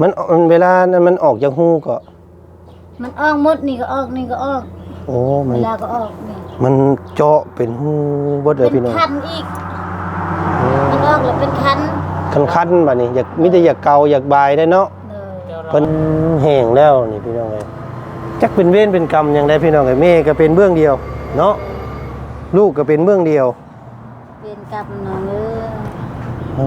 มันมันเวลานั้นมันออกจากหูก็มันออกหมดนี่ก็ออกนี่ก็ออกโอ้มัเวนลาก็ออกนี่มันเจาะเป็นหูบ่เด้เป็อนพี่น้องคันอีกมันออกแล้วเป็นคันคันคันๆบัดนี้อยากมีแต่อยากเกาอยากบายได้เนาะเลยเพิ่นแห้งแล้วนี่พี่น้องเอ้ยจักเป็นเวรเป็นกรรมหยังได้พี่น้องเอ้ยแม่ก็เป็นเบื้องเดียว เนาะลูกก็เป็นเบื้องเดียว เป็นกับน้องเอ้ย อ๋อ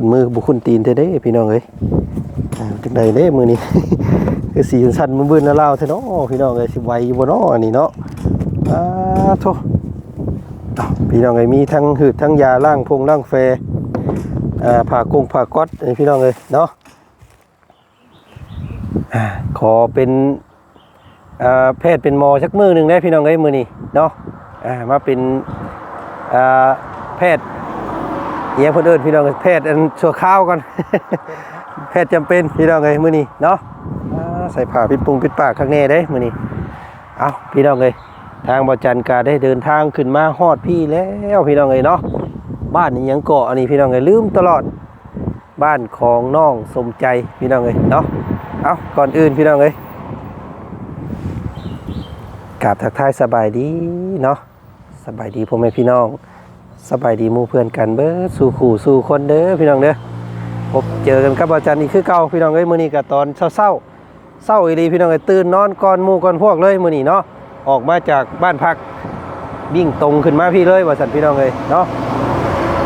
คือบุณมือบุคคลตีนเท่เด้พี่น้องเอ้ยจังใดเด้มือนี้คือสีสันมันเบิ่นแล้วเล่าเท่เนาะพี่น้องเอ้ยสิไวบ่เนาะอันนี้เนาะอ่าโธ่อ้าวพี่น้องเอ้ยมีทั้งหืดทั้งยาล้างพงล้างแฟอ่อผ่ากงผ่าก๊อตเอ้พี่น้องเอ้ยเนาะอ่าขอเป็นอ่าแพทย์เป็นหมอสักมือหนึ่งได้พี่น้องเอ้ยมือนี้เนาะอ่ามาเป็นอ่าแพทย์ เอียงเพิ่นเอิ้นพี่น้องเอ้ยแพทย์อันชั่วข้าวก่อนแพทย์จำเป็นพี่น้องเอ้ยมือนี้เนาะใส่ผ้าปิดปุงปิดปากข้างแน่ได้มือนี้เอาพี่น้องเอ้ยทางบอจันกาได้เดินทางขึ้นมาฮอดพี่แล้วพี่น้องเอ้ยเนาะบ้านนี้ยังเกาะอันนี้พี่น้องเอ้ยลืมตลอดบ้านของน้องสมใจพี่น้องเอ้ยเนาะเอาก่อนอื่นพี่น้องเอ้ยกราบทักทายสบายดีเนาะสบายดีพ่อแม่พี่น้อง สบายดีมู่เพื่อนกันเบิดสู่ขู่สู่คนเด้อพี่น้องเด้อพบเจอกันกับบอจันอีกคือเก่าพี่น้องเอ้ยมื้อนี้ก็ตอนเช้าๆเช้าอีหลีพี่น้องเอ้ยตื่นนอนก่อนหมู่ก่อนพวกเลยมื้อนี้เนาะออกมาจากบ้านพักวิ่งตรงขึ้นมาพี่เลยว่าสันพี่น้องเลยเนาะ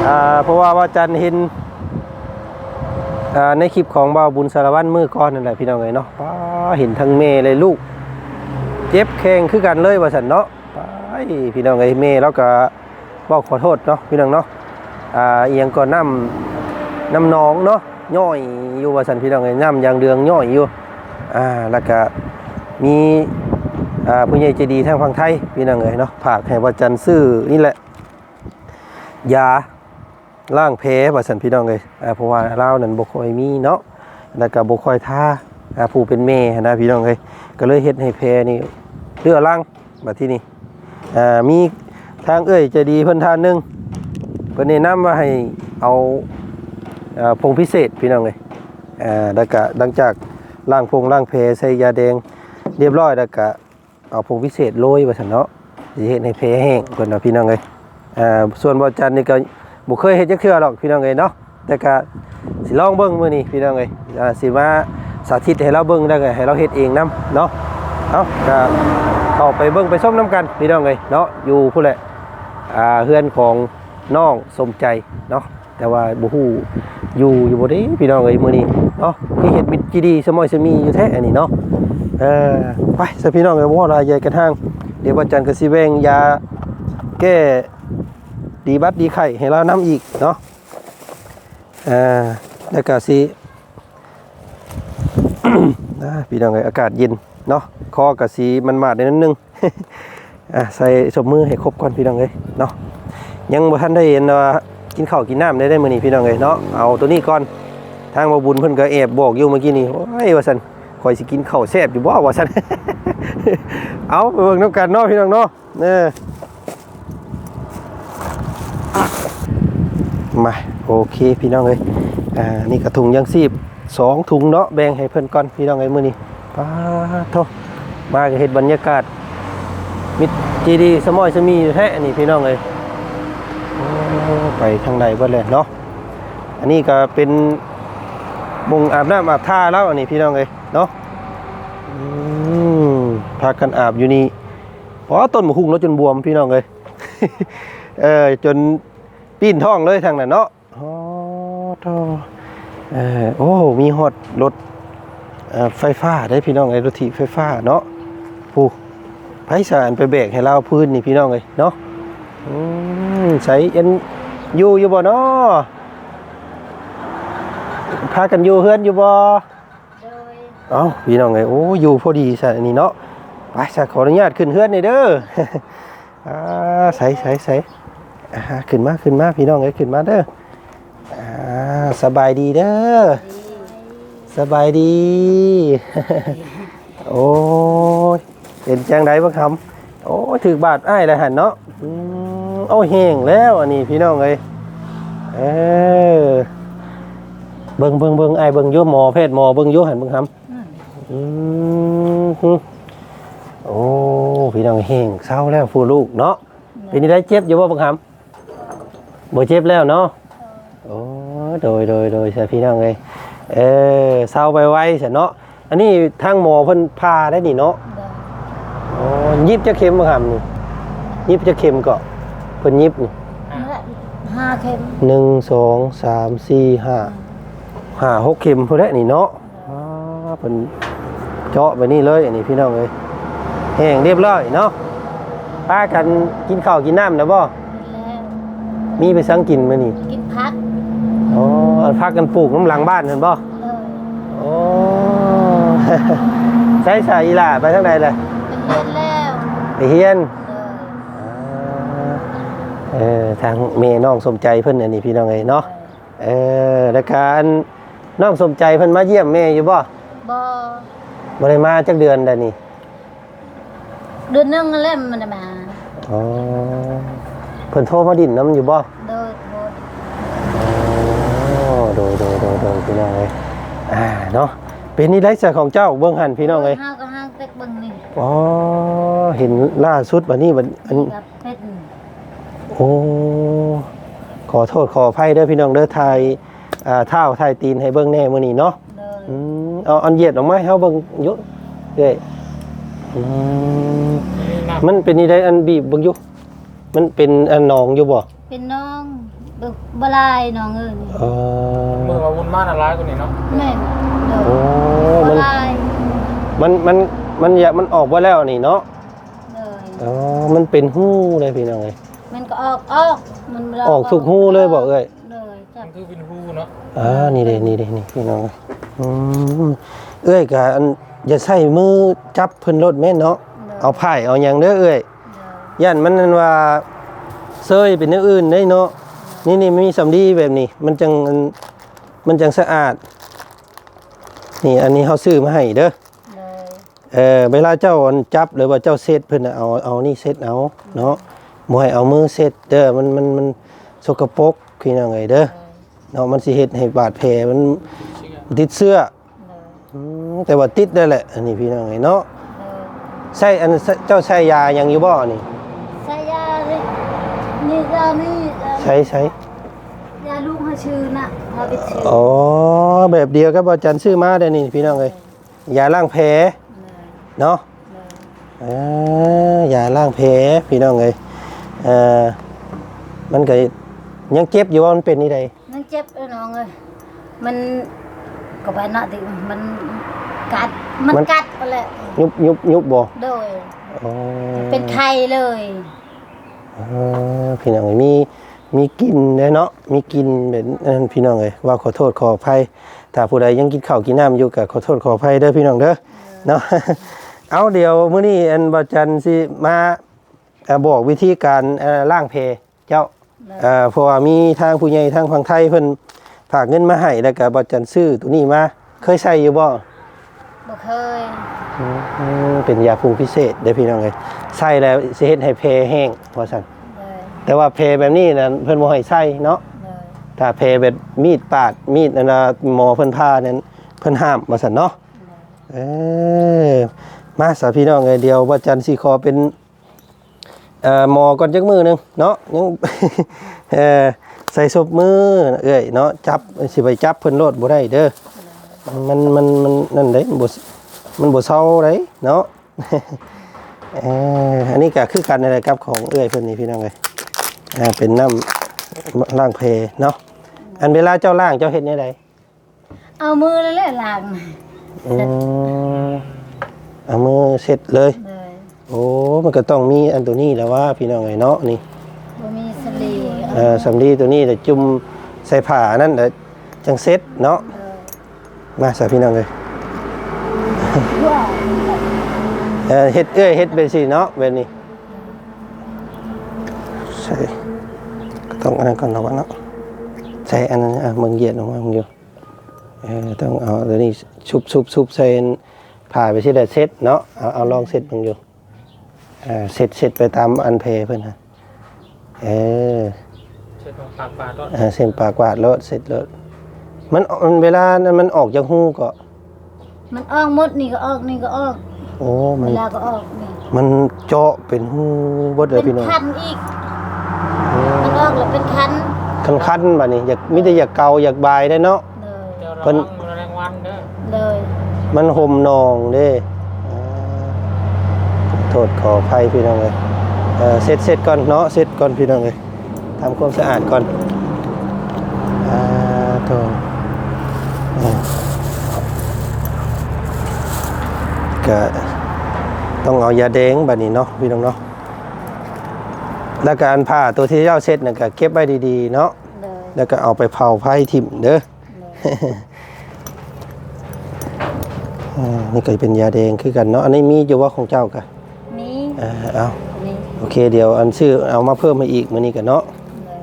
อ่าเพราะว่าว่าจันเห็นอ่าในคลิปของบ่าวบุญสารวัตรมือก้อนนั่นแหละพี่น้องเลยเนาะป้าเห็นทั้งเมเลยลูก เจ็บแข้งคือกันเลยว่าสันเนาะไปพี่น้องเลยเมแล้วก็ บอกขอโทษเนาะพี่น้องเนาะอ่าเอียงก่อนน้ำน้ำหนองเนาะย่อยอยู่ว่าสันพี่น้องเลยน้ำยางเดืองย่อยอยู่อ่าแล้วก็มีอ่าผู้ใหญ่ใจดีทางฝั่งไทยพี่น้องเอ๋ยเนาะผากให้วัจันทร์ซื้อนี่แหละยาล้างแผลว่าสันพี่น้องเอ๋ยอ่าเพราะว่าเรานั้นบ่ค่อยมีเนาะแล้วก็บ่ค่อยท่าอ่าผู้เป็นแม่นะพี่น้องเอ๋ยก็เลยเฮ็ดให้แผลนี่เลือรังบัดที่นี่อ่ามี ทางเอ้ยใจดีเพิ่นทานหนึงเพิ่นแนะนำว่าให้เอาผงพิเศษพี่น้องเอ๋ยอ่าแล้วก็หลังจากล้างพงล้างแผลใส่ยาแดงเรียบร้อยแล้วก็เอาผงพิเศษโรยไว้ซั่นเนาะสิเฮ็ดให้แผลแห้งเพิ่นเนาะพี่น้องเอ้ยอ่าส่วนบ่จันนี่ก็บ่เคยเฮ็ดจักเทื่อหรอกพี่น้องเอ้ยเนาะแต่ก็สิลองเบิ่งมื้อนี้พี่น้องเอ้ยอ่าสิมาสาธิตให้เราเบิ่งแล้วก็ให้เราเฮ็ดเองนํเนาะเอ้าก็เข้าไปเบิ่งไปส้มน้ำกันพี่น้องเอ้ยเนาะอยู่พุ่นแหละ อ่าเฮือนของน้องสมใจเนาะแต่ว่าบ่ฮู้อยู่อยู่บ่เด้พี่น้องเอ้ยมื้อนี้เนาะคือเฮ็ดมิตรจีดีสมอยสมีอยู่แท้อันนี้เนาะเออไปสพี่น้องเอ้ยว่าลายใหญ่กันทางเดี๋ยววันจันทร์ก็สิแวงยาแก้ดีบัดดีไข้ให้เราน้ำอีกเนาะเอ่าแล้วก็สินะพี่น้องเอ้ยอากาศเย็นเนาะคอกับสีมันมาดในนั้นนึง อะใส่สมมือให้ครบก่อนพี่น้องเอ้ยเนาะยังบ่ทันได้เห็นว่ากินข้าวกินน้ำได้ได้มื้อนี้พี่น้องเอ้ยเนาะเอาตัวนี้ก่อนทางบ่บุญเพิ่นก็แอบบอกอยู่เมื่อกี้นี่โอ้ยว่าซั่นคอยสิกินข้าวแซ่บอยู่บ่ว่าซั่นเอาไปเบิ่งน้ำกันเนาะพี่น้องเนาะเออมาโอเคพี่น้องเอ้ยอ่านี่กระถุงยังซีบสองถุงเนาะแบ่งให้เพิ่นก่อนพี่น้องเอ้ยมื้อนี้ป้าโทมาเฮ็ดบรรยากาศ มิตรจีดีสมอยสมีแท้นนี้พี่น้องเอ้ยไปทางใดเบิดเลยเนาะอันนี้ก็เป็นมุงอาบน้ำอาบท่าแล้วอันนี้พี่น้องเอ้ยเนาะพากันอาบอยู่นี่เพราะต้นมะฮุงแล้วจนบวมพี่น้องเอ้ยเออจนปีนท้องเลยทางนั้นเนาะอ๋อโธ่เออโอ้มีฮอดรถไฟฟ้าได้พี่น้องเอ้ยรถถีไฟฟ้าเนาะผู้ ไผสารไปแบกให้เราพื้นนี่พี่น้องเอ้ยเนาะอืมใส่เอ็นอยู่อยู่บ่เนาะพากันอยู่เฮือนอยู่บ่โดยเอ้าพี่น้องไงโอ้อยู่พอดีซะอันนี้เนาะไปซะขออนุญาตขึ้นเฮือนหน่อยเด้ออ่าใส่ใส่ใส่อ่าขึ้นมาขึ้นมาพี่น้องเอ้ยขึ้นมาเด้ออ่าสสบายดีเด้อสบายดี โอ้ย เป็นจังไดบ้างครับโอ้ถือบาดอ้ายแล้วหันเนาะอืมโอ้แห้งแล้วอันนี้พี่น้องเอ้ยเออเบิ่งเบิ่งเบิ่งไอ้เบิ่งอยู่หมอเพศหมอเบิ่งอยู่หันเบิ่งครับอืมฮึโอ้พี่น้องแห้งเศร้าแล้วฟูลูกเนาะเป็นนี่ได้เจ็บอยู่บ่บังครับบ่เจ็บแล้วเนาะโอ้โดยโดยโดยใช่พี่น้องเอ้ยเออเศร้าไปไว้ซะเนาะอันนี้ทางหมอเพิ่นพาได้นี่เนาะ อ๋อยิบจะเข็มบ่ครับนี่ยิบจะเข็มก็เพิ่นยิบนี่นั่นแหละห้าเข็มหนึ่งสองสามสี่ห้าห้าหกเข็มพุ่นแหละนี่เนาะอ๋อเพิ่นเจาะไปนี่เลยอันนี้พี่น้องเอ้ยแห้งเรียบร้อยเนาะป้ากันกินข้าวกินน้ำนะบ่แล้วมีไปสังกินมื้อนี่กินพักอ๋ออันพักกันปลูกน้ำหลังบ้านนั่นบ่ เลย โอ้ ใช้สายอีหล่าไปทางใดเลย เป็นเดือนแล้วไปเฮียนเลยเออทางเมน้องสมใจเพิ่นอันนี้พี่น้องเอ้ยเนาะเออแล้วการน้องสมใจเพิ่นมาเยี่ยมแม่อยู่บ่บ่บ่ได้มาจักเดือนแล้วนี่เดือนหนึงแล้วมันจะมาอ๋อเพิ่นโทรมาดินน้ำอยู่บ่โดยโทษอ๋อโดยโดยโดยโดยพี่น้องเอ้ยอ่าเนาะเป็นนิสัยของเจ้าเบิ่งหันพี่น้องเอ้ยห้าก็ห้างเต็กเบึงนี่อ๋อเห็นล่าสุดบัดนี้บัดอันกับเพชรโอ้ขอโทษขออภัยเด้อพี่น้องเด้อทายอ่าเท้าทายตีนให้เบิ่งแน่มื้อนี้เนาะเลยอืมเอาอันเหยียดออกมาให้เฮาเบิ่งอยู่เด้ยอืมมันเป็นนี่ได้อันบีบเบิ่งอยู่มันเป็นอันหนองอยู่บ่เป็นน้องบึกบลายน้องเอ้ยนี่เออมืออาวุธมากนะร้ายกว่านี้เนาะแม่โดโอ้ยบมัน ลาย มันมันมันอยากมันออกบ่แล้วนี่เนาะเลยอ๋อมันเป็นหู้เลยพี่น้องเอ้ยมันก็ออกออกมันบ่ออกทุกหู้เลยบ่เอ้ยเลยจัมับนคือเป็นหูเนาะอ่านี่เด้นี่เด้นี่พี่น้องเอ้ยอืมเอ้ยก็อันอย่าใช้มือจับเพิ่นรถแม่นเนาะเลยเอาไผ่เอาหยังเด้อเอ้ย เลยย่านมันนั่นว่าเซยเป็นอย่างอื่นได้เนาะนี่นี่มีสำลีแบบนี้ มันจังมันจังสะอาด นี่อันนี้เขาซื้อมาให้เด้อ เลยเออเวลาเจ้าอันจับหรือว่าเจ้าเซตเพิ่นน่ะเอาเอานี่เซตเอาเนาะบ่ให้เอามือเซตเด้อมันมันมันสกปรกคือจังไงเด้อเนาะมันสิเฮ็ดให้บาดแผลมันติดเสื้อเลยอืมแต่ว่าติดได้แหละ อันนี้พี่น้องไงเนาะเลยใส่อันเจ้าใช้ยาหยังอยู่บ่นี่ใส่ยาเลยนี่ยานี่ยาใช้ใช้ยาลูกให้ชื่อน่ะพาไปชื่ออ๋อแบบเดียวกับอาจารย์ซื้อมาได้นี่พี่น้องเอ้ยยาล้างแผล เลยเนาะเลยอ่ายาล้างแผลพี่น้องเอ้ยเอ่อมันก็ยังเจ็บอยู่ว่ามันเป็นนี่ใดนั่นเจ็บเลยน้องเอ้ยมันก็ไปน่ะติมันกัดมันกัดไปแหละยุบยุบยุบบ่โดยอ๋อเป็นไข้เลยอ๋อพี่น้องเอ้ยมีมีกลินเด้เนาะมีกลินแบบนั้นพี่น้องเอ้ยว่าขอโทษขออภัยถ้าผู้ใดยังกินข้าวกินน้ำอยู่ก็ขอโทษขออภัยเด้อพี่น้องเด้อเนาะ เอาเดี๋ยวมื้อนี้อันบ่จันสิมาเอ่อบอกวิธีการเอ่อล้างแผลเจ้าเลยเอ่อเพราะว่ามีทางผู้ใหญ่ทางฝั่งไทยเพิ่นฝากเงินมาให้แล้วก็บ่จันซื้อตัวนี้มาเคยใช้อยู่บ่บ่เคยอืมเป็นยาภูมิพิเศษเด้อพี่น้องเอ้ยใช้แล้วสิเฮ็ดให้แผลแห้งว่าซั่นเลยแต่ว่าแผลแบบนี้น่ะเพิ่นบ่ให้ใช้เนาะ เลยถ้าแผลแบบมีดปาดมีดนั่นน่ะหมอเพิ่นพานั้นเพิ่นห้ามว่าซั่นเนาะเออ มาสาพี่น้องเอ้ยเดียวบ่จันสิขอเป็นเอ่อหมอก่อนจักมือหนึงเนาะยังเออใส่ศพมือเอ้ยเนาะจับสิไปจับเพิ่นโลดบ่ได้เด้อมันมันมันนั่นเด้มันบ่มันบ่เซาเด้เนาะเอออันนี้ก็คือกันนั่นแหละครับของเอ้ยเพิ่นนี่พี่น้องเอ้ยอ่าเป็นน้ำล้างเพเนาะอันเวลาเจ้าล้างเจ้าเฮ็ดแนวใดเอามือเลยแหละล้างอืม เอามือเสร็จเลยเลยโอ้มันก็ต้องมีอันตัวนี้แหล้วว่าพี่น้องเอ้ยเนาะนี่บ่มีสลีเอ่อสำลีตัวนี้แต่จุ่มใส่ผ้านั่นแต่จังเซ็ตเนาะเลยมาสาพี่น้องเลยว้าวเอ่อเฮ็ดเอ้ยเฮ็ดเป็นสิเนาะแบบนี้ใช่ก็ต้องอันนั้นก่อนเนาะวะเนาะใส่ช่อันนั้นอะมึงเหยียดออกมามึงอยู่เออต้องเอาเดี๋ยวนี้ชุบชุบชุบใส่ ผ่าไปที่ละเซตเนาะเอาเอาลองเซตมึงอยู่เออเซตเซตไปตามอันเพเพิ่นฮะเออเช็ดของปากปาดรถเออเส้นปากวาดรถเสร็จรถมันมันเวลานั้นมันออกจากหูก็มันออกหมดนี่ก็ออกนี่ก็ออกโอ้มัเวนลาก็ออกนี่มันเจาะเป็นหูบดเลยเป็พี่นน้องคันอีก มันออกแล้วเป็นคันคันคันๆบัดนี้อยากมิแต่อยากเกาอยากบายได้เนาะเลยเดี๋ยวเราเพิ่น ต้องแรงวันเด้อเลย มันห่มนองเด้อ่าโทษขออภัยพี่น้องเลยเออเสร็จเสร็จก่อนเนาะเสร็จก่อนพี่น้องเลยทำความสะอาดก่อนอ่าโทษอ่าก็ต้องเอายาแดงบัดนี้เนาะพี่น้องเนาะแล้วการผ่าตัวที่เจ้าเสร็จน่ะก็เก็บไว้ดีๆเนาะเลยแล้วก็เอาไปเผาไฟทิ่มเด้อเลย อ่านี่ก็เป็นยาแดงคือกันเนาะอันนี้มีอยู่ว่าของเจ้ากันนี่อ่าเอานี่โอเคเดี๋ยวอันซื้อเอามาเพิ่มมาอีกมื้อนี้กันเนาะเลย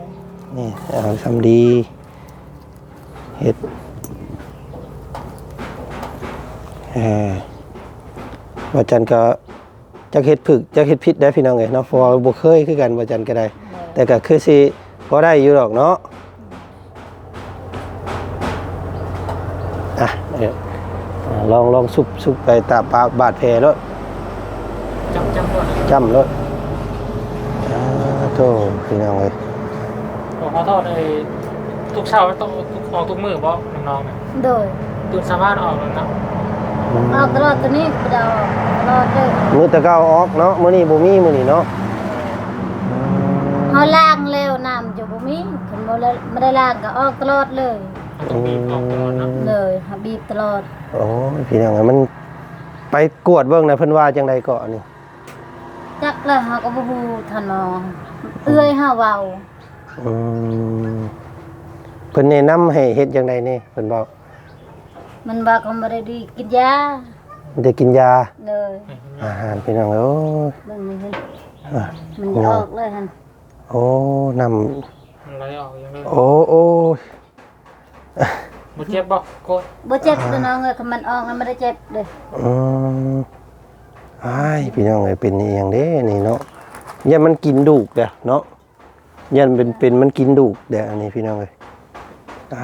นี่เอาทำดีเฮ็ดเอ่อว่าจันก็จักเฮ็ดผึกจักเฮ็ดพิษได้พี่น้องเอ้ยเนาะเพราะว่าบ่เคยคือกันว่าจันก็ได้เลยแต่ก็คือสิพอได้อยู่หรอกเนาะอะเดี๋ยวอ่า ลองลองซุบซุบไปตาปาบาดแผลแล้วจำจำรถจำรถอ่าโธ่พี่น้องเลยบอกขอโทษไอ้ทุกเช้าต้องทุกออกทุกมือบ่น้องๆเนี่ยโดยตื่นสามารถออกแล้วนะออกตลอดตัวนี้ไปเดาตลอดเลยมือตะเก้าออกเนาะมื้อนี้บ่มีมื้อนี้เนาะเขาล้างแล้วน้ำจะบ่มีคันบ่ได้ไม่ได้ล้างก็ออกตลอดเลยมันต้องบีบออกตลอดนะเลยหาบีบตลอด โอ้ยพี่น้องเอ้ยมันไปกวดเบิ่งนะเพิ่นว่าจังไดก็นี่จักแล้วเฮาก็บ่ฮู้ทันมองเอื้อยเฮาเว้าอืมเพิ่นแนะนำให้เฮ็ดจังไดนี่เพิ่นบอกมันว่าก็บ่ได้ดีกินยาได้กินยาเลยอาหารพี่น้องเอ้ยโอ้ยเบิ่งนี่เห็นอะมันจะออกเลยหั่นโอ้นำมันไหลออกอย่างเลยโอ้โอ้ย บ่เจ็บบ่โกดบ่เจ็บตัวน้องเอ้ยคันมันออกมันบ่ได้เจ็บเด้ออืมอ้ายพี่น้องเอ้ยเป็นอหย่างเด้นี่เนาะยันมันกินดูกเด้อเนาะยันเป็นเป็นมันกินดูกเด้ออันนี้พี่น้องเอ้ยอ่า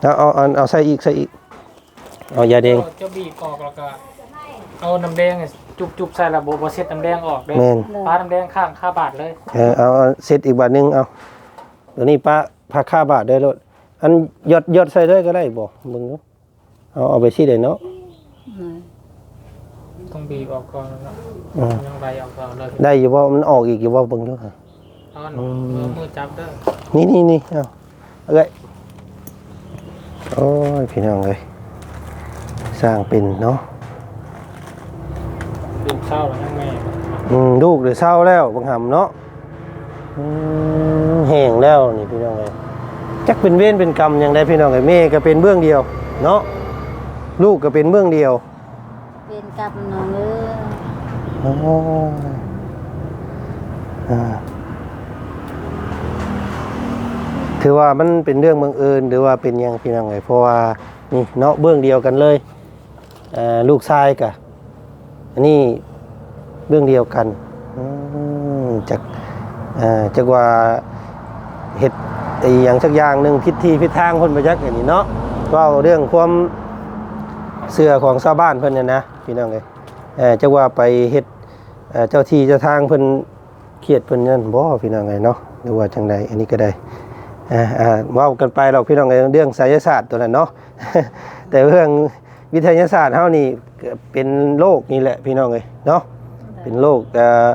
เอาเอาเอาเอาใส่อีกใส่อีกเอายาแดงจะบีบออกแล้วก็เอาน้ำแดงเนี่ยจุบๆใส่ระบบบ่เช็ดน้ำแดงออกเด้แม่นปาน้ำแดงข้างค่าบาทเลย เออเอาเอาเสร็จอีกบาทหนึงเอาตัวนี้ป้าพาค่าบาทได้รถ อันยอดยอดใส่ได้ก็ได้บ่มึงเนาะเอาเอาไปสิได้เนาะอืมต้องบีบออกก่อนแล้วเนาะอืมยังไหลออกก่อนเลยได้อยู่บ่มันออกอีกอยู่บ่เบิ่งเด้อเอาหนูมือมือจับเด้อนี่นี่นี่เอาเอาเลยโอ้ยพี่น้องเลยสร้างเป็นเนาะดูเศร้าแล้วยังแม่อืมลูกเดี๋ยวเศร้าแล้วบางหำเนาะอืมแห้งแล้วนี่พี่น้องเลย จักเป็นเว้นเป็นกรรมอย่างใดพี่น้องเลยแม่ก็เป็นเบื้องเดียว เนาะลูกก็เป็นเบื้องเดียว เป็นกับน้องเอ้ยอ๋ออ่าถือว่ามันเป็นเรื่องบังเอิญหรือว่าเป็นหยังพี่น้องเลยเพราะว่านี่เนาะเบื้องเดียวกันเลยเอ่อลูกชายกะอันนี้เบื้องเดียวกันอืมจากเอ่อจากว่าเห็ด ไอ้อย่างสักอย่างหนึ่งพิษที่พิษทางคนไประยักอย่างนี้เนาะเว่าเรื่องความเสื่อของชาวบ้านเพิ่นเนี่ยนะพี่น้องเลยเออจาว่าไปเฮ็ดเจ้าที่เจ้าทางเพิ่นเครียดเพิ่นนั่นบ่พี่น้องไงเนาะหรือว่าจังใดอันนี้ก็ได้อ่าอ่าเว่ากันไปเราพี่น้องเอ้ยเรื่องไสยศาสตร์ตัวนั้นเนาะแต่เรื่องวิทยาศาสตร์เฮานี่ก็เป็นโลกนี่แหละพี่น้องเอ้ยเนาะเป็นโลกเออ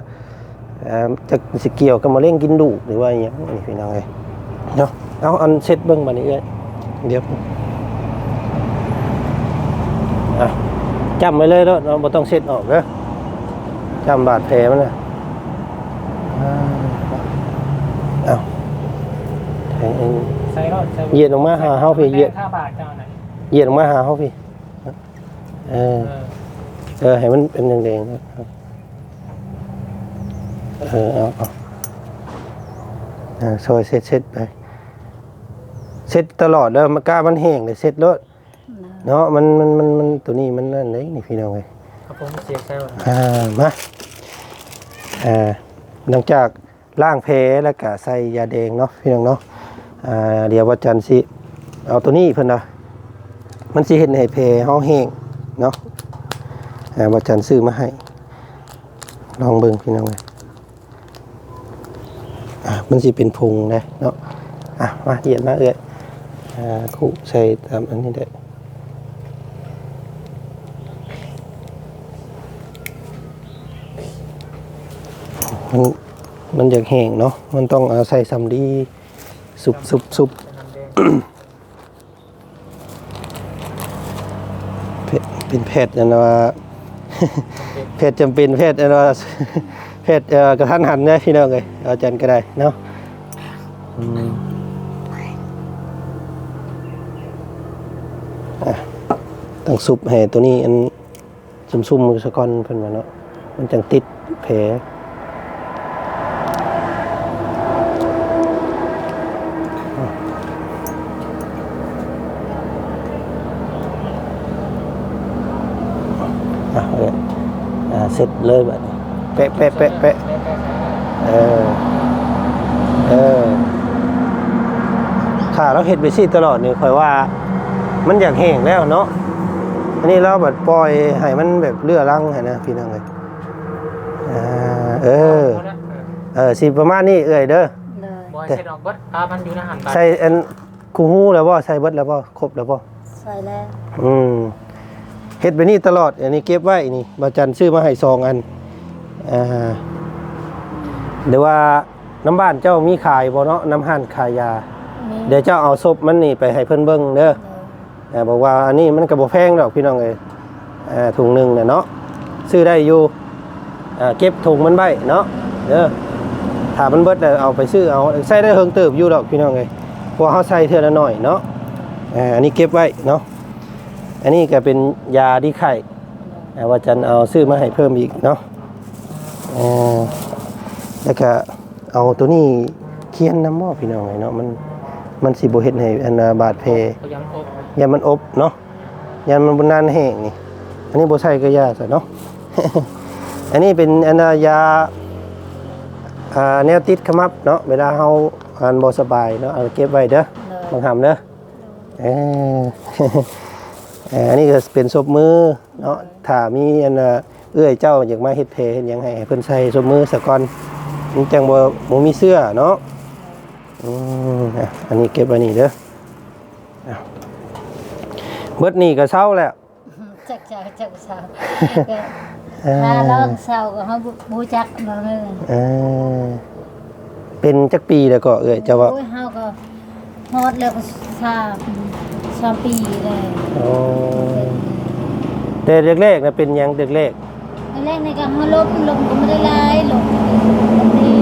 จะสิเกี่ยวกับมะเร็งกินดูหรือว่าอหยังนี่พี่น้องเอ้ย เนาะเอาอันเซ็ตเบิ่งบัดนี้เอ้ยเดี๋ยวอะจำไว้เลยเนาะเราบ่ต้องเซ็ตออกเด้อจำบาดแผลมันน่ะอ่าเอาแทงเองใส่รถใส่เหยียดออกมาหาเฮาพี่เหยียดค่าบาทเจ้าไหนเหยียดออกมาหาเขาพี่เออเออเออให้มันเป็นแดงๆนะครับเออเอาเอาอ่าซอยเซ็ตเซ็ตไป เซ็ตตลอดเด้อมันกล้ามันแห้งเลยเซ็ตรถเนาะมันมันมันมันตัวนี้มันนั่นเลยนี่พี่น้องเอ้ยครับผมเสียใจว่ะอ่ามาอ่าหลังจากล้างแผลแล้วก็ใส่ยาแดงเนาะพี่น้องเนาะอ่าเดี๋ยววัดจันทร์สิเอาตัวนี้เพิ่นนะมันสิเฮ็ดให้แผลเฮาแห้งเนาะอ่าวัดจันทร์ซื้อมาให้ ลองเบิ่งพี่น้องเลยอ่ามันสิเป็นพุงได้เนาะอะมาเหยียดมาเอ้ยอ่าคู่ใส่ตามอันนี้ได้มันมันอยากแห้งเนาะ มันต้องอาศัยสำลีสุบสุบสุบเป็นแดเพเป็นแพทย์อันว่าแพทย์จำเป็นแพทย์อันว่าแพทย์เอ่อกระทันหันนะพี่น้องเลยเอาจันก็ได้เนาะ ต้องซุปให้ตัวนี้อันซุ่มๆมือสะก้อนเพิ่นมาเนาะมันจังติดแผลอะเสร็จเลยแบบเป๊ะเป๊ะเป๊ะเป๊ะเออ เออถ้าเราเห็ดไปซี่ตลอดนี่คอยว่า มันอยากแห้งแล้วเนาะ อันนี้เราแบบปล่อยให้มันแบบเลื่อรังให้นะพี่น้องเลยอ่าเออ เออสิประมาณนี้เอ่ยเด้อเลยบอยใส่ดอกเบิดอ่ามันอยู่ในหันไปใส่อันคูฮู้แล้วบ่ใส่เบิดแล้วบ่ครบแล้วบ่ใส่แล้ว อืมเฮ็ดไปนี่ตลอด อันนี้เก็บไว้นี่บาจันซื้อมาให้ซองอันอ่าเดี๋ยวว่าน้ำบ้านเจ้ามีขายบ่เนาะน้ำห้านขายยามีเดี๋ยวเจ้าเอาศพมันนี่ไปให้เพิ่นเบิ่งเด้อเลยอ่า บอกว่าอันนี้มันก็บ่แพงดอกพี่น้องเอยถุงหนึงน่ะเนาะซื้อได้อยู่เก็บถุงมันไว้เนาะเด้อถ้ามันเบิดแล้วเอาไปซื้อเอาใส่ได้เฮิงเติบอยู่ดอกพี่น้องเอยพว่าเฮาใส่เทื่อละหน่อยเนาะอันนี้เก็บไว้เนาะอันนี้ก็เป็นยาดีไข่ว่าจันเอาซื้อมาให้เพิ่มอีกเนาะแล้วก็เอาตัวนี้เคียนน้ำหม้อพี่น้องเอยเนาะมันมันสิบ่เฮ็ดให้อันบาดแผลพย ยามอบยามันอบเนาะยามันบนนานแห้งนี่ อันนี้โบใช่ก็ยาซะเนาะอันนี้เป็นอันน่ะยาอ่าแนวติดขมับเนาะเวลาเฮาอ่านบ่สบายเนาะเอาเก็บไว้เด้อเลยบางหำเด้อเออเอ่ออันนี้ก็เป็นศพมือเนาะถ้ามีอันน่ะเอื้อยเจ้าอยากมาเฮ็ดเพลเฮ็ดหยังให้ให้เพิ่นใส่ศพมือซะก่อนมันจังบ่บ่มีเสื้อเนาะอืมอะอันนี้เก็บไว้นี่เด้อ เบิดนี่ก็เศร้าแล้วจักจักจักเศร้าเออถ้าเราเศร้าก็เขาบูจักเราเลยเออเป็นจักปีแล้วก็เอ่ยจะว่าโอ้ยเฮาก็ฮอดแล้วก็สามสามปีเลยโอ้แต่แรกๆนะเป็นหยังแรกแรกในการเฮาลมลมก็ไม่ได้หลายลมลมดี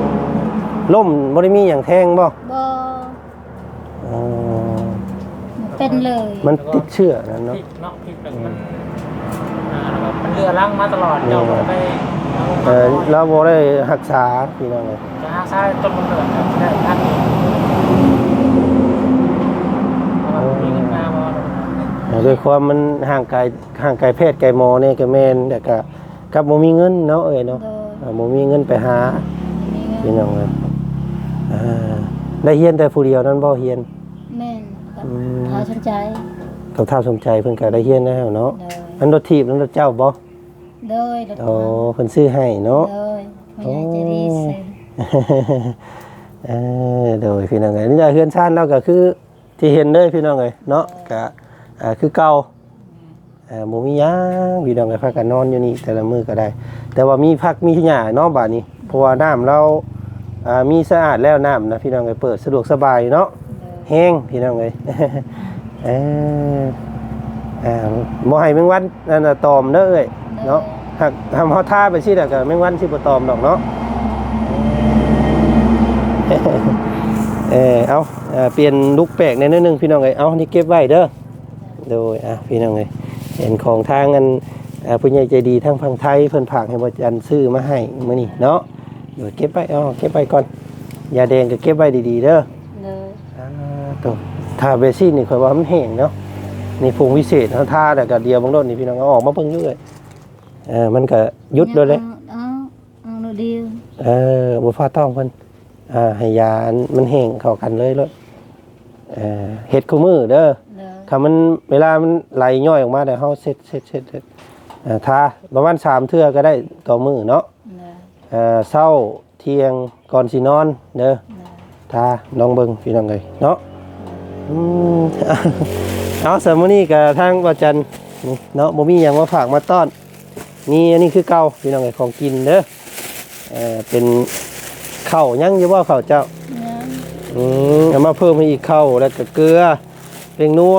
ๆล่มบ่ได้มีหยังแทงบ่ เป็นเลย มันติดเชื้อนั่นพเนาะริกเนาะพริกแบบมันอ่าแบบมันเรือลังมาตลอดเจ้าก็ไปเอาเอมาอเราบ่ได้รักษาพี่น้องเลยจะหาซ้ายต้นมันเดือดครับได้ท่านเอามามีเงินมาบ่เออด้วยความมันห่างไกลห่างไกลแพทย์ไกลหมอนี่ก็แม่นแต่ก็กับบ่มีเงินเนาะเอ้ยเนาะโดยเออบ่มีเงินไปหามีเงิพี่นน้องเลยอ่าได้เฮียนแต่ผู้เดียวนั้นบ่เฮียนแม่นครับอืม เขาสนใจกับท่าสมใจเพิ่นก็ได้เฮียนแล้วเนาะโดยอันรถถีบนั้นรถเจ้าบ่โดยรถโอ้เพิ่นซื้อให้เนาะโดยไม่อยากจะดีสิเออโดยพี่น้องเอ้ยนี่จะเฮือนชานเราก็คือที่เห็นเด้อพี่น้องเอ้ยเนาะก็อ่าคือเก่าเอ่อบ่มีหยังพี่น้องเอ้ยพากันนอนอยู่นี่แต่ละมื้อก็ได้ แต่ว่ามีพักมีหญ้าเนาะบาดนี้เพราะว่าน้ำเราอ่ามีสะอาดแล้วน้ำนะพี่น้องเอ้ยเปิดสะดวกสบายเนาะ แห้งพี่น้องเลยเอออ่าบ่ให้แมงวันนั่นน่ะตอมเด้อเอ้ยเนาะหากทำเฮาท่าไปสิแล้วก็แมงวันสิบ่ตอมดอกเนาะเออเอาเอ่อเปลี่ยนลูกแปลกในนิดนึงพี่น้องเอ้ยเอานี่เก็บไว้เด้อโดยอะพี่น้องเอ้ยเห็นของทางอันอ่าผู้ใหญ่ใจดีทางฝั่งไทยเพิ่นฝากให้บ่จันซื้อมาให้มื้อนี้เนาะเดี๋ยวเก็บไว้เอาเก็บไว้ก่อนยาแดงก็เก็บไว้ดีๆเด้อเลยอ่า ตัวทาเบซี่นี่ข่อยว่ามันแห้งเนาะนี่ผงวิเศษเฮาทาแต่ก็เดียวบางโดนนี่พี่น้องเอาออกมาเพิ่งอยู่เลยเออมันก็หยุดเลยเลยเอาเอาเอาเดียวเออบ่ฟ้าต้องเพิ่นอ่าให้ยาอันมันแห้งเข้ากันเลยเลยเออเฮ็ดคู่มือเด้อเลยถ้ามันเวลามันไหลย่อยออกมาเดี๋ยวเฮาเซ็ดเซ็ดเซ็ดเซ็ดเอ่อทาประมาณ3เทื่อก็ได้ต่อมื้อเนาะเลยเอ่อเช้าเที่ยงก่อนสินอนเด้อเลยทาลองเบิ่งพี่น้องเอ้ยเนาะ อืมเอาสำมื้อนี้ก็ทางว่าจันทร์นี่เนาะบ่มีหยังมาฝากมาต้อนนี่อันนี้คือเก่าพี่น้องเอ้ยของกินเด้อเอ่อเป็นข้าวยังอยู่บ่ข้าวเจ้ายังอืมเอามาเพิ่มให้อีกข้าวแล้วก็เกลือเป็นนัว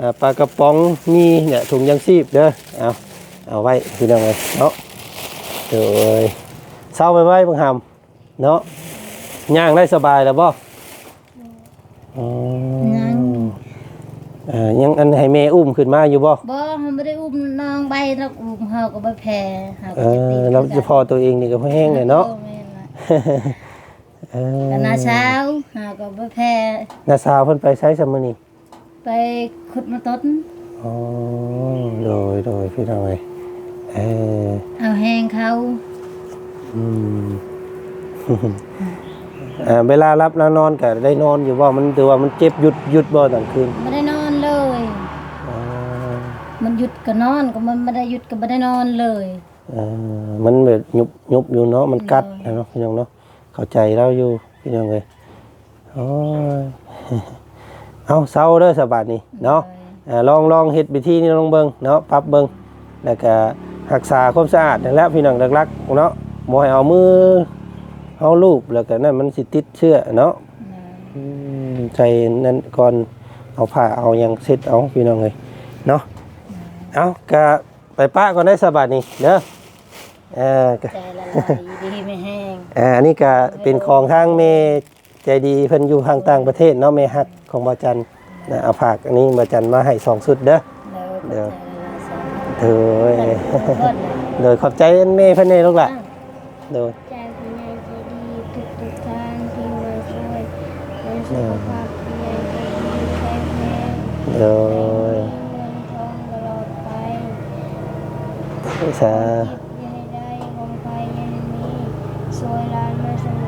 อ่าปลากระป๋องมีเนี่ยถุงยางชีพเด้อเอาเอาไว้พี่น้องเลยเนาะเดี๋ยวเอ้ยเศร้าไปไว้บังหำเนาะย่างได้สบายแล้วบ่ อืมยัง อ่ายังอันให้แม่อุ้มขึ้นมาอยู่บ่บ่เขาไม่ได้อุ้มน้องใบแล้วอุ้มเฮาก็บ่แพ้เฮาเอก็จะตีอเราจะพอตัวเองนี่ก็พอแห้งเลยเนาะออแม่นล่ะเออกันนาเช้าเฮาก็บ่แพ้นาสาวเพิ่นไปใช้สมอนี่ไปขุดมาต้นอ๋อโดยโดยพี่น้องเลยเออเอาแห้งเขาอืม เอ่อเวลารับแล้วนอนก็ได้นอนอยู่ว่ามันถือว่ามันเจ็บหยุดหยุดบ่ตอนคืนไม่ได้นอนเลยอ่ามันหยุดก็นอนก็มันไม่ได้หยุดก็ไม่ได้นอนเลยเอ่อมันแบบยุบยุบอยู่เนาะมันกัดนะเนาะพี่น้องเนาะเข้าใจเราอยู่พี่น้องเลยโอ้ยเอาเศร้าเด้อสบายนี่เนาะเอ่อลองลองเฮ็ดวิธีนี้ลองเบิ่งเนาะปรับเบิ่งแล้วก็รักษาความสะอาดนั่นแหละพี่น้องรักๆเนาะบ่ให้เอามือ เอาลูบแล้วก็นั่นมันสิติดเชื้อเนาะอืมใจนั้นก่อนเอาผ้าเอาหยังเซ็ตเอาพี่น้องเลยเนาะเอากะไปป้าก่อนได้สบายนี่เด้อเออก็ใจละลายดีไม่แห้งเอ่ออันนี้ก็เป็นของทางเมใจดีเพิ่นอยู่ทางต่างประเทศเนาะเมฮักของบาจันนะเอาผักอันนี้บาจันมาให้สองชุดเด้อแล้วเดี๋ยวใจละลายสองเด้อเพิ่นโดยขอบใจเมเพิ่นในลูกล่ะโดยใจคุณยาย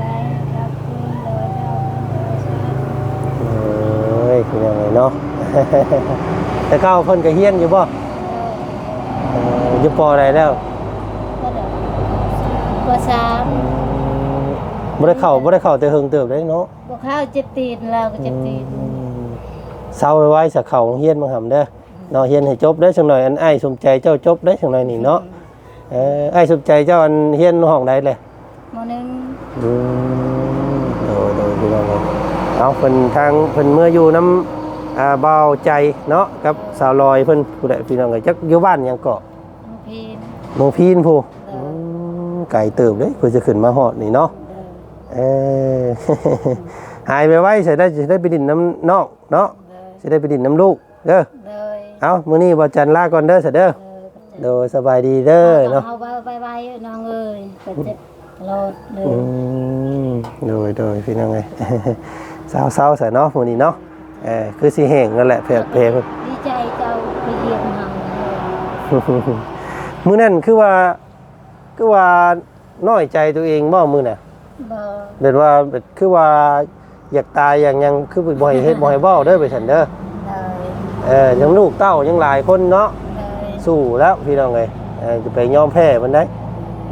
ลายรับคืนโดยเราเป็นตัวชาติโอ้ยคือยังไงเนาะแต่เก้าเพิ่นก็เฮียนอยู่บ่เอ่ออยู่ปอใดแล้วก็เดี๋ยวตัวสามบ่ได้เข้าบ่ได้เข้าแต่เฮิงเติบได้เนาะบวกข้าวเจ็บตีนเราก็เจ็บตีน เศร้าไว้สักเข้าโรงเฮียนมาหำเด้อเนาะเฮียนให้จบได้อจังหน่อยอันอ้ายสมใจเจ้าจบได้อจังหน่อยนี่เนาะเอออ้ายสมใจเจ้าอันเฮียนห้องใดเลยหมอหนึงอืมโดยโดยพี่น้องเอ้ยเอาเพิ่นทางเพิ่นเมื่ออยู่น้ำอ่าเบาใจเนาะกับสาวลอยเพิ่นผู้ใดพี่น้องเอ้ยจักอยู่บ้านหยังเกาะน้องพีนเมืองพีนผู้อืมไก่เติบเด้เพื่อจะขึ้นมาฮอดนี่เนาะเด้อเออ หายไปไว้ใส่ได้จะได้ไปดินน้ำนอกเนาะ เด้อจะได้ไปดินน้ำลูกเด้อเด้อเอามื้อนี้บ่จันลาก่อนเด้อเสยเด้อเด้อโดยสบายดีเด้อเนาะเอาไปไปๆน้องเอ้ยก็เจ็บตลอดเลยอืมโดยโดยพี่น้องเอ้ยเศร้าๆใส่เนาะมื้อนี้เนาะเออคือสิแห้งนั่นแหละแผลแผลเพิ่นดีใจเจ้าไปเยี่ยมเฮาเลยมื้อนั้นคือว่าคือว่าน้อยใจตัวเองบ่มื้อน่ะบ่เป็นว่าแบบคือว่า อยากตายอย่างยังคือบ่ให้เฮ็ดบ่ให้เว้าเด้อไปซั่นเด้อเลยเออยังลูกเต้ายังหลายคนเนาะเลยสู้แล้วพี่น้องเอ้ยเออจะไปยอมแพ้มันได้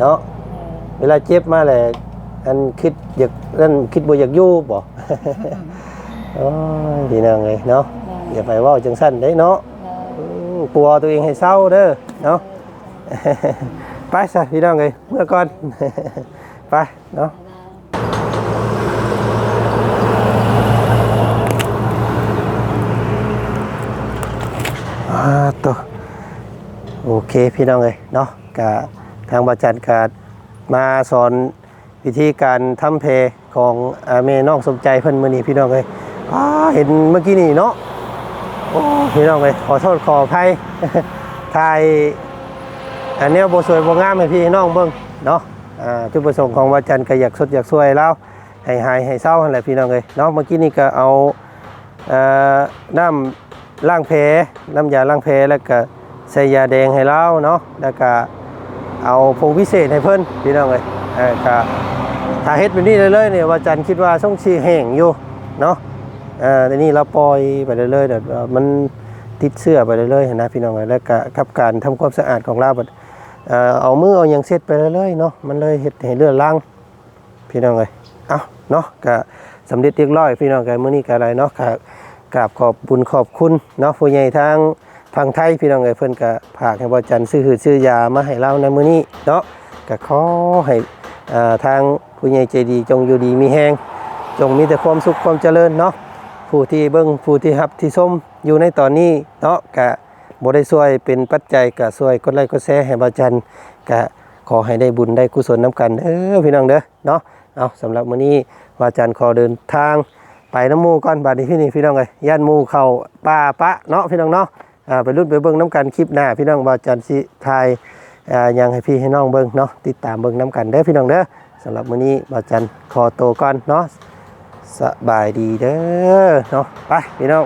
เนาะเลยเวลาเจ็บมาแหละอันคิดอยากนั่นคิดบ่อยากอยู่บ่ โอ้ยพี่น้องเอ้ยเนาะอย่าไปเว้าจังซั่นได้เนาะเลยอืมกลัวตัวเองให้เศร้าเด้อเนาะ ไปซะพี่น้องเอ้ยเมื่อก่อน ไปเนาะ ตัวโอเคพี่น้องเลยเนาะกะทางบาจันกามาสอนวิธีการทำเพของอาเมน้องสมใจเพิ่นมื้อนี้พี่น้องเลยอ้าเห็นเมื่อกี้นี่เนาะโอ้พี่น้องเลยขอโทษขออภัยถ่ายอันนี้ยบ่สวยบ่งามให้พี่น้องเบิ่งเนาะจุดประสงค์ของบาจันก็อยากสดอยากสวยแล้วให้หายให้เศร้าหั่นแหละพี่น้องเลยเนาะเมื่อกี้นี่ก็เอาน้ำ ล้างแผลน้ำยาล้างแผลแล้วก็ใส่ยาแดงให้เราเนาะแล้วก็เอาผงพิเศษให้เพิ่นพี่น้องเอ้ยเออก็ถ้าเฮ็ดแบบนี้เลยๆเนี่ยว่าจันคิดว่าช่องชีแห้งอยู่เนาะเอ่อทีนี้เราปล่อยไปเรื่อยๆเดี๋ยวมันติดเสื้อไปเรื่อยๆเห็นนะพี่น้องเอ้ยแล้วก็กับการทำความสะอาดของเราบัดเอามือเอาหยังเช็ดไปเรื่อยๆเนาะมันเลยเฮ็ดให้เลือดล้างพี่น้องเอ้ยเอ้าเนาะก็สำเร็จเรียบร้อยพี่น้องกันมื้อนี้ก็อะไรเนาะก็ กราบขอบบุญขอบคุณเนาะผู้ใหญ่ทางฝั่งไทยพี่น้องเอ้ยเพิ่นก็ฝากให้บ่จันซื้อหือซื้อยามาให้เราในมื้อนี้เนาะก็ขอให้อ่าทางผู้ใหญ่ใจดีจงอยู่ดีมีแฮงจงมีแต่ความสุขความเจริญเนาะผู้ที่เบิ่งผู้ที่รับที่ชมอยู่ในตอนนี้เนาะก็บ่ได้ช่วยเป็นปัจจัยก็ช่วยกดไลค์กดแชร์ให้บ่จันก็ขอให้ได้บุญได้กุศลนํกันเด้อพี่น้องเด้อเนาะเอาสำหรับมื้อนี้ว่าจันขอเดินทาง ไปน้ำมูก่อนบาดนี้พี่นี่พี่น้องเลยย่านมูเขาป่าปะเนาะพี่น้องเนาะไปรุ่นไปเบิ้งน้ำกันคลิปหน้าพี่น้องบาจันสิทายยังให้พี่ให้น้องเบิ้งเนาะติดตามเบิ้งน้ำกันเด้อพี่น้องเด้อสำหรับมื้อนี้บาจันขอตัวก่อนเนาะสบายดีเด้อเนาะไปพี่น้อง